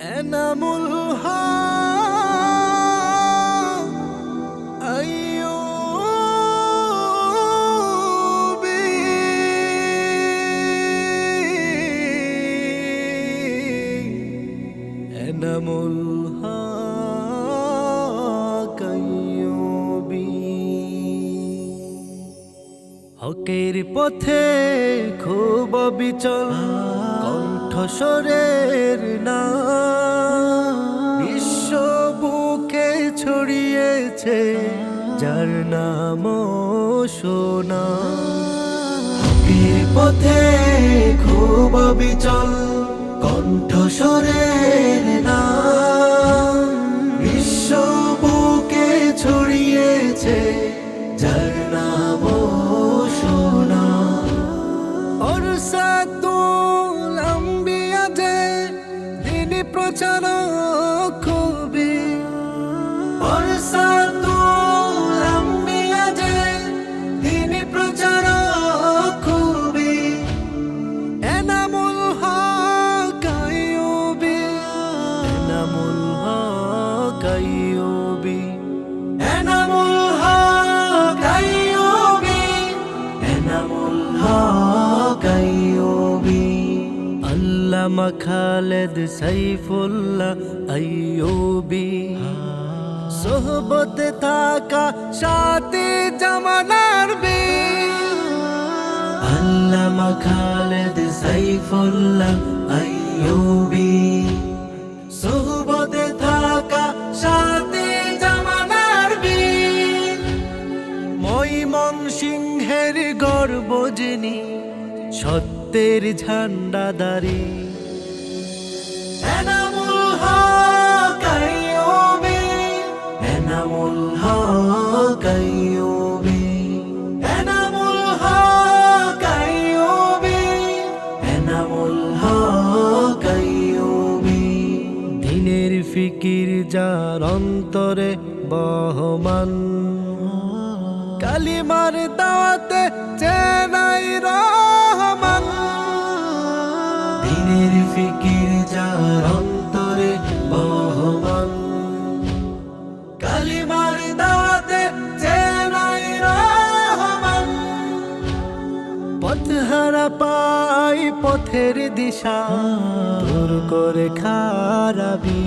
এনামুল। এনামুল। হকের পথে খুব বিচল কণ্ঠস্বরের না বিশ্ব বুকে ছড়িয়েছে, যার নাম সোনা। পথে খুব বিচল কণ্ঠস্বরের না বিশ্ব বুকে ছড়িয়েছে, যার নাম সোনা। অরসাতুল গোছানো আল্লামা খালেদ সাইফুল্লাহ আইয়ুবী সোহবতে থাকা সাথে জামানার বীর আল্লামা খালেদ সাইফুল্লাহ আইয়ুবী সোহবতে থাকা সাথে জামানার বীর মৈমন সিংহের গর্ব যিনি সত্যের ঝান্ডাদারি এনামুল হক আইয়ুবী, এনামুল হক আইয়ুবী, এনামুল হক আইয়ুবী, এনামুল ফিকির যার অন্তরে বহমান, কালিমার দাওয়াতে চেনাই রহমান দিনের ফিকির যার অন্তরে বহমান। কালিমার দাওয়াতে চেনাই রহমান। পথহারা পাই পথের দিশা, দূর করে খারাপি।